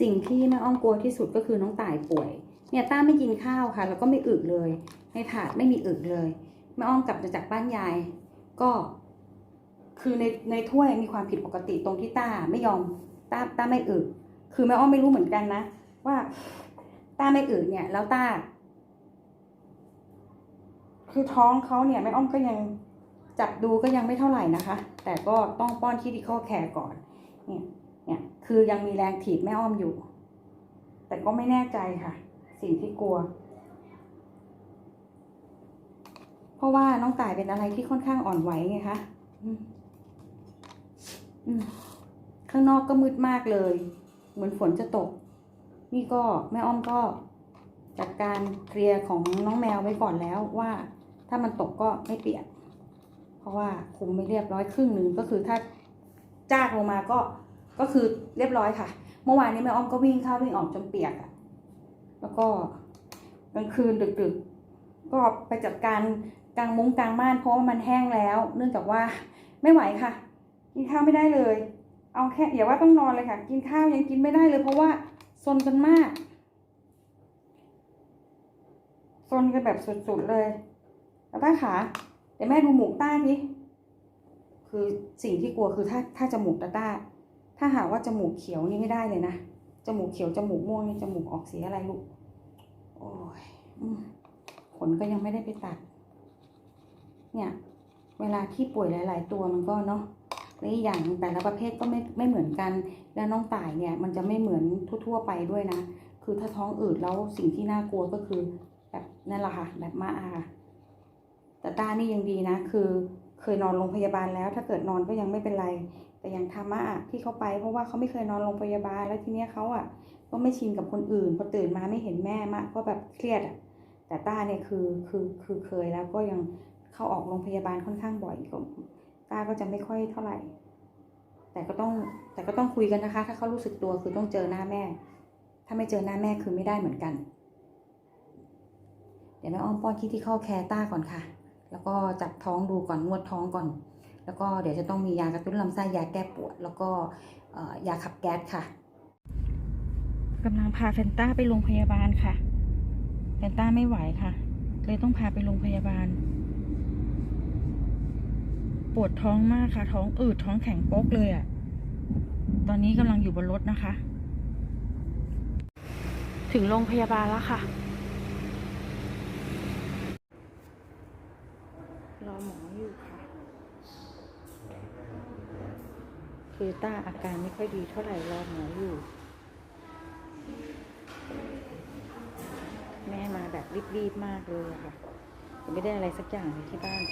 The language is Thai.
สิ่งที่แม่อ้อมกลัวที่สุดก็คือน้องต่ายป่วย เนี่ยต้าไม่กินข้าวค่ะ แล้วก็ไม่อึเลย ในถาดไม่มีอึเลยแม่อ้อมกลับมาจากบ้านยาย ก็ คือในในถ้วยมีความผิดปกติตรงที่ต้าไม่ยอมต้าต้าไม่อึคือแม่อ้อมไม่รู้เหมือนกันนะ ว่าต้าไม่อึเนี่ย แล้วต้า คือท้องเขาเนี่ยแม่อ้อมก็ยังจับดูก็ยังไม่เท่าไหร่นะคะ แต่ก็ต้องป้อนที่ดีข้อแคร์ก่อนเนี่ย เนี่ยคือยังมีแรงถีบแม่อ้อมอยู่ แต่ก็ไม่แน่ใจค่ะ สิ่งที่กลัว เพราะว่าน้องต่ายเป็นอะไรที่ค่อนข้างอ่อนไหวไงคะอืมอืมข้างนอกก็มืดมากเลย เหมือนฝนจะตก นี่ก็แม่อ้อมก็จัดการเคลียร์ของน้องแมวไว้ก่อนแล้วว่า ถ้ามันตกก็ไม่เปียก เพราะว่าคุมไม่เรียบร้อยครึ่งหนึ่งก็คือถ้าจากลงมาก็ ก็คือเรียบร้อยค่ะ เมื่อวานนี้แม่อ้อมก็วิ่งเข้าวิ่งออกจนเปียกอะแล้วก็กลางคืนดึกๆ ก็ไปจัดการกลางมุ้งกลางม่านเพราะว่ามันแห้งแล้ว เนื่องจากว่าไม่ไหวค่ะ กินข้าวไม่ได้เลย เอาแค่อย่าว่าต้องนอนเลยค่ะ กินข้าวยังกินไม่ได้เลย เพราะว่าซนกันมากซนกันแบบสุดๆเลยแล้วต้าขาเดี๋ยวแม่ดูหมูกต้าดิคือสิ่งที่กลัวคือถ้าถ้าจมูกตาต้า ถ้าหากว่าจมูกเขียวนี่ไม่ได้เลยนะ จมูกเขียวจมูกม่วงนี่จมูกออกสีอะไรลูก โอ้ยอขนก็ยังไม่ได้ไปตัด เนี่ย เวลาที่ป่วยหลาย ๆ ตัวมันก็เนาะและอีกอย่างแต่ละประเภทก็ไม่ไม่เหมือนกัน แล้วน้องต่ายเนี่ย มันจะไม่เหมือนทั่ว ๆ ไปด้วยนะ คือถ้าท้องอืดแล้วสิ่งที่น่ากลัวก็คือ แบบนั่นแหละค่ะ แบบมาอาแต่ตานี่ยังดีนะ คือ เคยนอนโรงพยาบาลแล้ว ถ้าเกิดนอนก็ยังไม่เป็นไร แต่อย่างธรรมะอะที่เขาไป เพราะว่าเขาไม่เคยนอนโรงพยาบาลแล้วทีเนี้ยเขาอะก็ไม่ชินกับคนอื่นพอตื่นมาไม่เห็นแม่มะก็แบบเครียดอะแต่ต้าเนี่ยคือคือคือเคยแล้วก็ยังเข้าออกโรงพยาบาลค่อนข้างบ่อยก็ต้าก็จะไม่ค่อยเท่าไหร่ แต่ก็ต้องแต่ก็ต้องคุยกันนะคะ ถ้าเขารู้สึกตัวคือต้องเจอหน้าแม่ ถ้าไม่เจอหน้าแม่คือไม่ได้เหมือนกัน เดี๋ยวแม่อ้อมป้อนที่ที่ข้อแคร์ต้าก่อนค่ะ แล้วก็จับท้องดูก่อนนวดท้องก่อน แล้วก็เดี๋ยวจะต้องมียากระตุ้นลำไส้ยาแก้ปวด แล้วก็ยาขับแก๊สค่ะกำลังพาเฟนต้าไปโรงพยาบาลค่ะเฟนต้าไม่ไหวค่ะ เลยต้องพาไปโรงพยาบาล ปวดท้องมากค่ะ ท้องอืดท้องแข็งโป๊กเลยอะ่ะ ตอนนี้กำลังอยู่บนรถนะคะ ถึงโรงพยาบาลแล้วค่ะ รอหมออยู่ค่ะ คือต้าอาการไม่ค่อยดีเท่าไหร่รอหมออยู่ แม่มาแบบรีบๆมากเลยค่ะยังไม่ได้อะไรสักอย่างเลยที่บ้าน